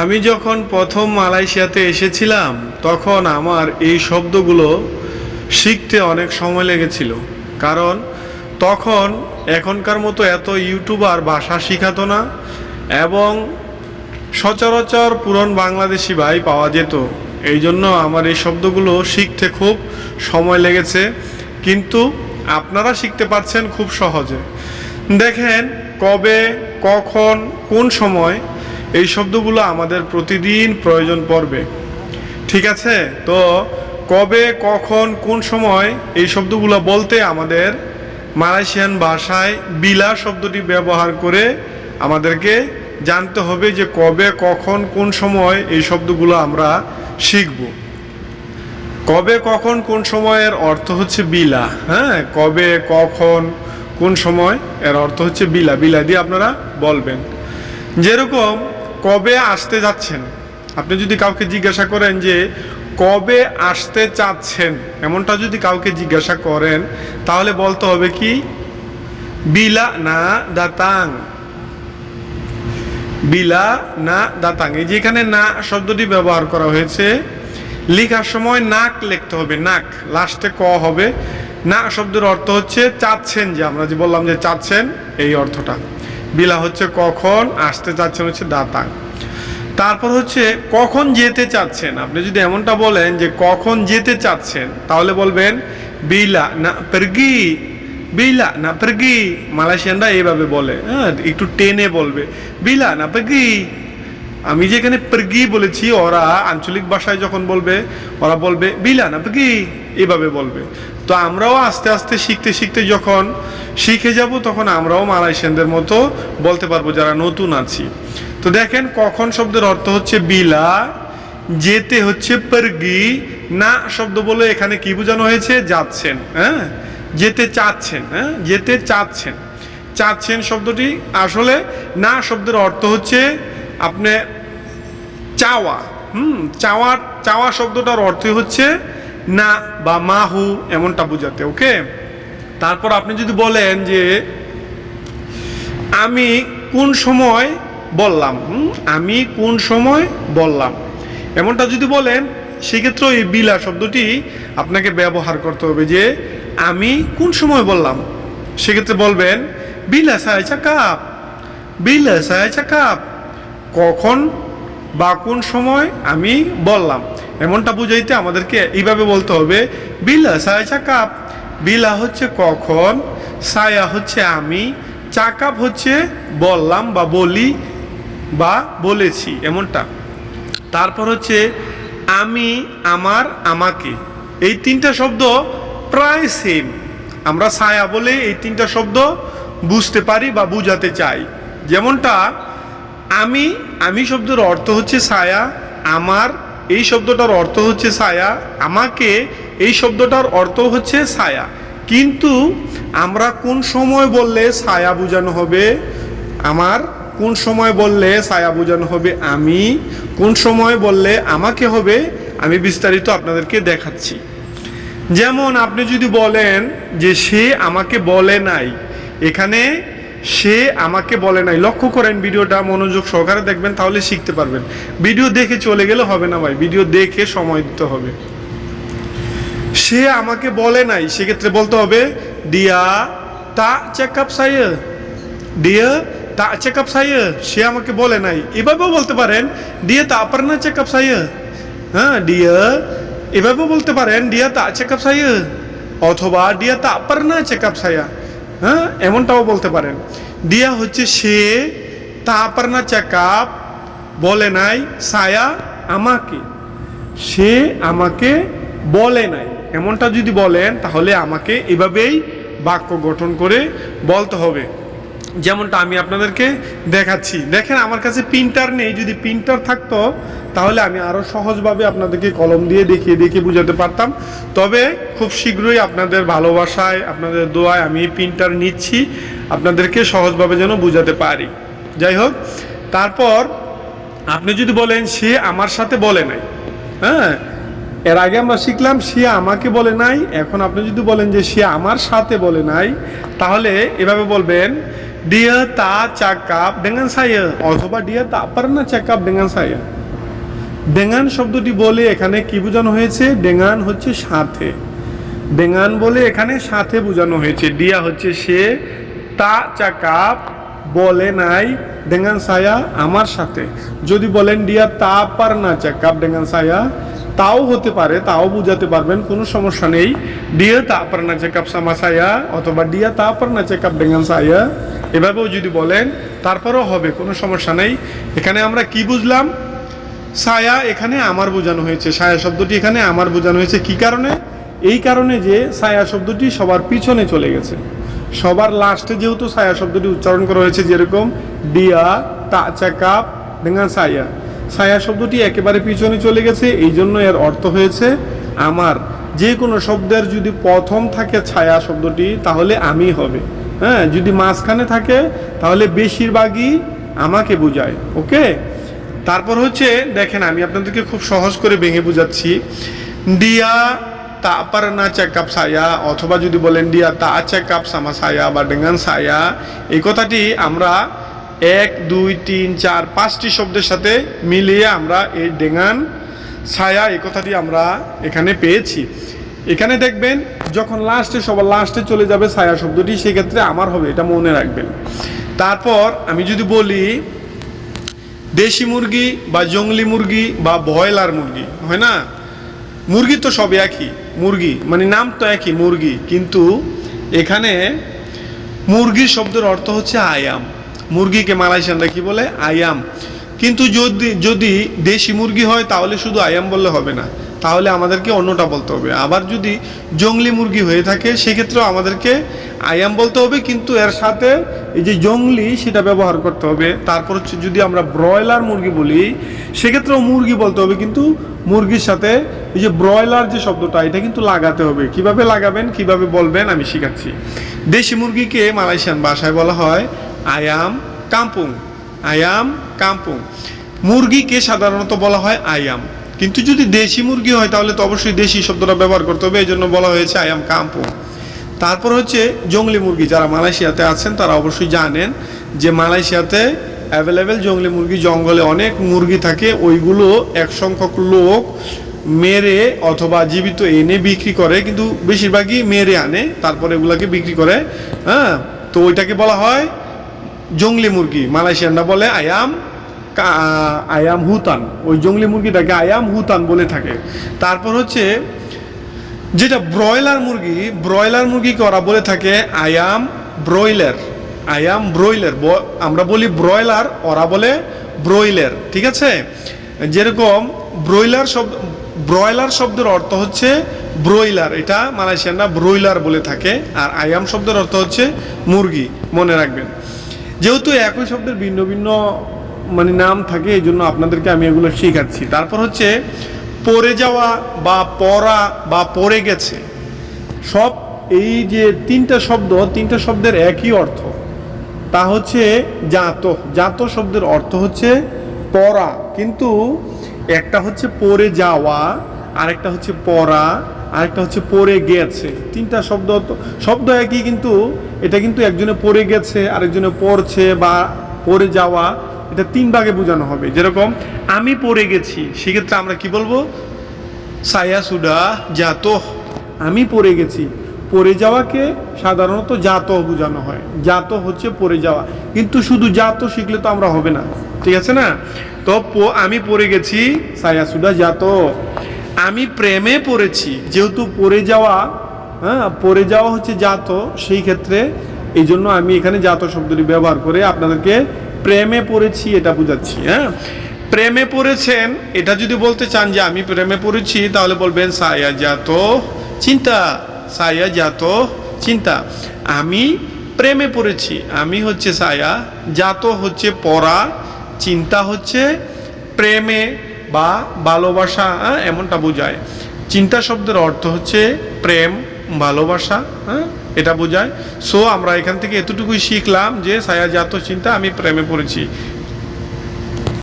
আমি যখন প্রথম মালয়েশিয়াতে এসেছিলাম, তখন আমার এই শব্দগুলো শিখতে অনেক সময় লেগেছিল। কারণ তখন এখনকার মতো এত ইউটিউবার ভাষা শিখাতো না এবং সচরাচর পুরন বাংলাদেশি ভাই পাওয়া যেত। এই জন্য আমার এই শব্দগুলো শিখতে খুব সময় লেগেছে। কিন্তু আপনারা শিখতে পারছেন খুব সহজে। দেখেন কবে, কখন, কোন সময় এই শব্দগুলো আমাদের প্রতিদিন প্রয়োজন পড়বে। ঠিক আছে? তো কবে, কখন, কোন সময় এই শব্দগুলো বলতে আমাদের মালয়েশিয়ান ভাষায় বিলা শব্দটি ব্যবহার করে আমাদেরকে জানতে হবে যে কবে, কখন, কোন সময় এই শব্দগুলো আমরা শিখব। কবে, কখন, কোন সময়ের অর্থ হচ্ছে বিলা হ্যাঁ? কবে, কখন, কোন সময় এর অর্থ হচ্ছে বিলা। বিলা দিয়ে আপনারা বলবেন। যেরকম কবে আসতে যাচ্ছেন? আপনি যদি কাউকে জিজ্ঞাসা করেন যে, কবে আসতে চাচ্ছেন? এমনটা যদি কাউকে জিজ্ঞাসা করেন, তাহলে বলতে হবে কি? বিলা না দাতাং। বিলা না দাতাং। এই যে এখানে না শব্দটি ব্যবহার করা হয়েছে, লেখার সময় নাক লিখতে হবে, নাক। লাস্টে ক হবে। না শব্দের অর্থ হচ্ছে চাচ্ছেন যে, আমরা যে বললাম যে চাচ্ছেন, এই অর্থটা। বিলা হচ্ছে কখন, আসতে চাচ্ছেন হচ্ছে দাতাং। তারপর হচ্ছে, কখন যেতে চাচ্ছেন? আপনি যদি এমনটা বলেন যে কখন যেতে চাচ্ছেন, তাহলে বলবেন, বিলা না পেরগি, বিলা না পেরগি। মালয়েশিয়ানরা এইভাবে বলে হ্যাঁ একটু টেনে বলবে, বিলা না পেরগি। আমি যেখানে পেরগি বলেছি, ওরা আঞ্চলিক ভাষায় যখন বলবে, ওরা বলবে, বিলা না পেরগি। এভাবে বলবে। তো আমরাও আস্তে আস্তে শিখতে শিখতে যখন শিখে যাব, তখন আমরাও মালয়েশিয়ানদের মতো বলতে পারব যারা নতুন আছি। তো দেখেন কখন শব্দের অর্থ হচ্ছে বিলা, যেতে হচ্ছে পেরগি, না শব্দ বলে এখানে কি বোঝানো হয়েছে? যাচ্ছেন হ্যাঁ? যেতে চাচ্ছেন হ্যাঁ? যেতে চাচ্ছেন। চাচ্ছেন শব্দটি আসলে না শব্দের অর্থ হচ্ছে আপনি চাওয়া, হুম, চাওয়ার, চাওয়া শব্দটার অর্থ হচ্ছে না বা মাহু এমনটা বোঝাতে, ওকে? তারপর আপনি যদি বলেন যে, আমি কোন সময় বললাম আমি কোন সময় বললাম? এমনটা যদি বলেন, সেক্ষেত্রে এই বিলা শব্দটি আপনাকে ব্যবহার করতে হবে যে, আমি কোন সময় বললাম? সেক্ষেত্রে বলবেন, বিলা সায় চাকাপ, বিলা সায় চাকাপ, কখন বা কোন সময় আমি বললাম। এমনটা বুঝাইতে আমাদেরকে এইভাবে বলতে হবে, বিলা সায়া চাকাপ বিলা হচ্ছে কখন, সায়া হচ্ছে আমি চাকাপ হচ্ছে বললাম বা বলি বা বলেছি, এমনটা। তারপর হচ্ছে আমি, আমার, আমাকে। এই তিনটা শব্দ প্রায় সেম আমরা ছায়া বলে এই তিনটা শব্দ বুঝতে পারি বা বুঝাতে চাই। যেমনটা আমি আমি শব্দের অর্থ হচ্ছে ছায়া, আমার, এই শব্দটার অর্থ হচ্ছে ছায়া, আমাকে, এই শব্দটার অর্থ হচ্ছে ছায়া। কিন্তু আমরা কোন সময় বললে ছায়া বোঝানো হবে? আমার, কোন সময় বললে ছায়া বোঝানো হবে? আমি, কোন সময় বললে আমাকে হবে? আমি বিস্তারিত আপনাদেরকে দেখাচ্ছি। যেমন আপনি যদি বলেন যে সে আমাকে বলে নাই, এখানে সে আমাকে বলে নাই। লক্ষ্য করেন ভিডিওটা, মনোযোগ সহকারে দেখবেন, তাহলে শিখতে পারবেন। ভিডিও দেখে চলে গেলে হবে না ভাই, ভিডিও দেখে সময় দিতে হবে। সে আমাকে বলে নাই, সেক্ষেত্রে বলতে হবে দিয়া তা চেক আপ সাইয়ে দিয়া তা চেক আপ সাইয়ে। সে আমাকে বলে নাই। এভাবেও বলতে পারেন দিয়ে তা আপার না চেক আপ সাইয়ে। হ্যাঁ ডিয়া, এভাবেও বলতে পারেন, ডিয়া তা চেক আপ সাইয়ে। অথবা, ডিয়া তা আপার না চেক আপ হ্যাঁ এমনটাও বলতে পারেন। দিয়া হচ্ছে সে, তা না চেক বলে নাই, সায়া আমাকে। সে আমাকে বলে নাই। এমনটা যদি বলেন, তাহলে আমাকে এভাবেই বাক্য গঠন করে বলতে হবে। যেমনটা আমি আপনাদেরকে দেখাচ্ছি। দেখেন, আমার কাছে প্রিন্টার নেই। যদি প্রিন্টার থাকতো, তাহলে আমি আরও সহজভাবে আপনাদেরকে কলম দিয়ে দেখিয়ে দেখিয়ে বুঝাতে পারতাম। তবে খুব শীঘ্রই আপনাদের ভালোবাসায়, আপনাদের দোয়ায় আমি প্রিন্টার নিচ্ছি। আপনাদেরকে সহজভাবে যেন বুঝাতে পারি। যাই হোক, তারপর আপনি যদি বলেন, সে আমার সাথে বলে নাই। হ্যাঁ? এর আগে আমরা শিখলাম সে আমাকে বলে নাই, এখন আপনি যদি বলেন যে সে আমার সাথে বলে নাই, তাহলে এভাবে বলবেন dia tak cakap dengan saya অথবা dia tak pernah cakap dengan saya ডেঙ্গান শব্দটি বলে এখানে কি বোঝানো হয়েছে? ডেঙ্গান হচ্ছে সাথে। ডেঙ্গান বলে এখানে সাথে বোঝানো হয়েছে। ডিয়া হচ্ছে সে, তা চাকাপ বলে নাই ডেঙ্গান সায়া আমার সাথে। যদি বলেন, ডিয়া তা পার না চাকাপ ডেঙ্গান সায়া তাও হতে পারে, তাও বুঝাতে পারবেন, কোনো সমস্যা নেই। ডিয়া তা পার না চেকআপ সামা সায়া, অথবা তা পার না চেকআপ ডেঙ্গান সায়া, এভাবেও যদি বলেন, তারপরেও হবে, কোনো সমস্যা নেই। এখানে আমরা কি বুঝলাম? সায়া এখানে আমার বোঝানো হয়েছে, সায়া শব্দটি এখানে আমার বোঝানো হয়েছে। কি কারণে? এই কারণে যে সায়া শব্দটি সবার পিছনে চলে গেছে। সবার লাস্টে যেহেতু সায়া শব্দটি উচ্চারণ করা হয়েছে, যেরকম ডিয়া তা চাকাপ ডেঙ্গা ছায়া ছায়া শব্দটি একেবারে পিছনে চলে গেছে, এই জন্য এর অর্থ হয়েছে, আমার। যে কোনো শব্দের যদি প্রথম থাকে ছায়া শব্দটি, তাহলে আমি হবে। হ্যাঁ যদি মাঝখানে থাকে, তাহলে বেশিরভাগই আমাকে বোঝায়, ওকে? তারপর হচ্ছে, দেখেন, আমি আপনাদেরকে খুব সহজ করে ভেঙে বুঝাচ্ছি। ডিয়া তা পার না চেকআপ সায়া অথবা যদি বলেন, ডিয়া তা চেকআপ সামা সায়া বা ডেঙ্গান সায়া এই কথাটি আমরা এক, দুই, তিন, চার, পাঁচটি শব্দের সাথে মিলিয়ে আমরা এই ডেঙ্গান ছায়া, এই কথাটি আমরা এখানে পেয়েছি। এখানে দেখবেন, যখন লাস্টে সবার লাস্টে চলে যাবে ছায়া শব্দটি, সেক্ষেত্রে আমার হবে, এটা মনে রাখবেন। তারপর আমি যদি বলি, দেশি মুরগি বা জংলি মুরগি বা ব্রয়লার মুরগি, হয় না? মুরগি তো সব একই, মুরগি মানে নাম তো একই, মুরগি। কিন্তু এখানে মুরগি শব্দের অর্থ হচ্ছে আয়াম। মুরগিকে মালয়েশিয়ানরা কি বলে? আয়াম কিন্তু যদি যদি দেশি মুরগি হয়, তাহলে শুধু আয়াম বললে হবে না। তাহলে আমাদেরকে অন্যটা বলতে হবে। আবার যদি জংলি মুরগি হয়ে থাকে, সেক্ষেত্রেও আমাদেরকে আয়াম বলতে হবে, কিন্তু এর সাথে এই যে জংলি সেটা ব্যবহার করতে হবে। তারপর হচ্ছে যদি আমরা ব্রয়লার মুরগি বলি, সেক্ষেত্রেও মুরগি বলতে হবে, কিন্তু মুরগির সাথে এই যে ব্রয়লার যে শব্দটা, এটা কিন্তু লাগাতে হবে। কীভাবে লাগাবেন, কীভাবে বলবেন, আমি শিখাচ্ছি। দেশি মুরগিকে মালয়েশিয়ান ভাষায় বলা হয় আয়াম কাম্পুং আয়াম কাম্পুং মুরগিকে সাধারণত বলা হয় আয়াম কিন্তু যদি দেশি মুরগি হয়, তাহলে তো অবশ্যই দেশি শব্দটা ব্যবহার করতে হবে এই জন্য বলা হয়েছে আয়াম কাম্পুং তারপর হচ্ছে জঙ্গলি মুরগি, যারা মালয়েশিয়াতে আছেন, তারা অবশ্যই জানেন যে মালয়েশিয়াতে অ্যাভেলেবেল জঙ্গলি মুরগি জঙ্গলে অনেক মুরগি থাকে, ওইগুলো এক সংখ্যক লোক মেরে অথবা জীবিত এনে বিক্রি করে, কিন্তু বেশিরভাগই মেরে আনে, তারপরে এগুলাকে বিক্রি করে হ্যাঁ? তো ওইটাকে বলা হয় জঙ্গলি মুরগি, মালয়েশিয়ানরা বলে আয়াম আয়াম হুতান। ওই জঙ্গলি মুরগিটাকে আয়াম হুতান বলে থাকে। তারপর হচ্ছে, যেটা ব্রয়লার মুরগি, ব্রয়লার মুরগিকে ওরা বলে থাকে আয়াম ব্রয়লার আয়াম ব্রয়লার আমরা বলি ব্রয়লার, ওরা বলে ব্রয়লার, ঠিক আছে? যেরকম ব্রয়লার শব্দ ব্রয়লার শব্দের অর্থ হচ্ছে ব্রয়লার, এটা মালয়েশিয়ানরা ব্রয়লার বলে থাকে। আর আয়াম শব্দের অর্থ হচ্ছে মুরগি, মনে রাখবেন। যেহেতু একই শব্দের ভিন্ন ভিন্ন মানে নাম থাকে, এই জন্য আপনাদেরকে আমি এগুলো শেখাচ্ছি। তারপর হচ্ছে, পড়ে যাওয়া বা পড়া বা পড়ে গেছে, সব এই যে তিনটা শব্দ, তিনটা শব্দের একই অর্থ। তা হচ্ছে জাত জাত শব্দের অর্থ হচ্ছে পড়া। কিন্তু একটা হচ্ছে পড়ে যাওয়া, আরেকটা হচ্ছে পড়া আরেকটা হচ্ছে পড়ে গেছে। তিনটা শব্দ শব্দ একই কিন্তু, এটা কিন্তু একজনে পড়ে গেছে, আরেকজনে পড়ছে বা পড়ে যাওয়া, এটা তিন ভাগে বোঝানো হবে। যেরকম, আমি পড়ে গেছি, সেক্ষেত্রে আমরা কি বলব? সায়া সুডা জাত আমি পড়ে গেছি। পড়ে যাওয়াকে সাধারণত জাত বোঝানো হয়। জাত হচ্ছে পড়ে যাওয়া। কিন্তু শুধু জাত শিখলে তো আমরা হবে না। ঠিক আছে না? তো আমি পড়ে গেছি সায়া সুডা জাত আমি প্রেমে পড়েছি, যেহেতু পড়ে যাওয়া হ্যাঁ পড়ে যাওয়া হচ্ছে জাত, সেই ক্ষেত্রে এই জন্য আমি এখানে জাত শব্দটি ব্যবহার করে আপনাদেরকে প্রেমে পড়েছি এটা বুঝাচ্ছি হ্যাঁ। প্রেমে পড়েছেন, এটা যদি বলতে চান যে আমি প্রেমে পড়েছি, তাহলে বলবেন সায়া জাত, চিন্তা, সায়া জাত, চিন্তা। আমি প্রেমে পড়েছি, আমি হচ্ছে সায়া, জাত হচ্ছে পড়া, চিন্তা হচ্ছে প্রেমে বা ভালোবাসা হ্যাঁ, এমনটা বোঝায়। চিন্তা শব্দের অর্থ হচ্ছে প্রেম ভালোবাসা হ্যাঁ এটা বোঝায়। সো আমরা এখান থেকে এতটুকুই শিখলাম যে সায়াজাত চিন্তা আমি প্রেমে পড়েছি।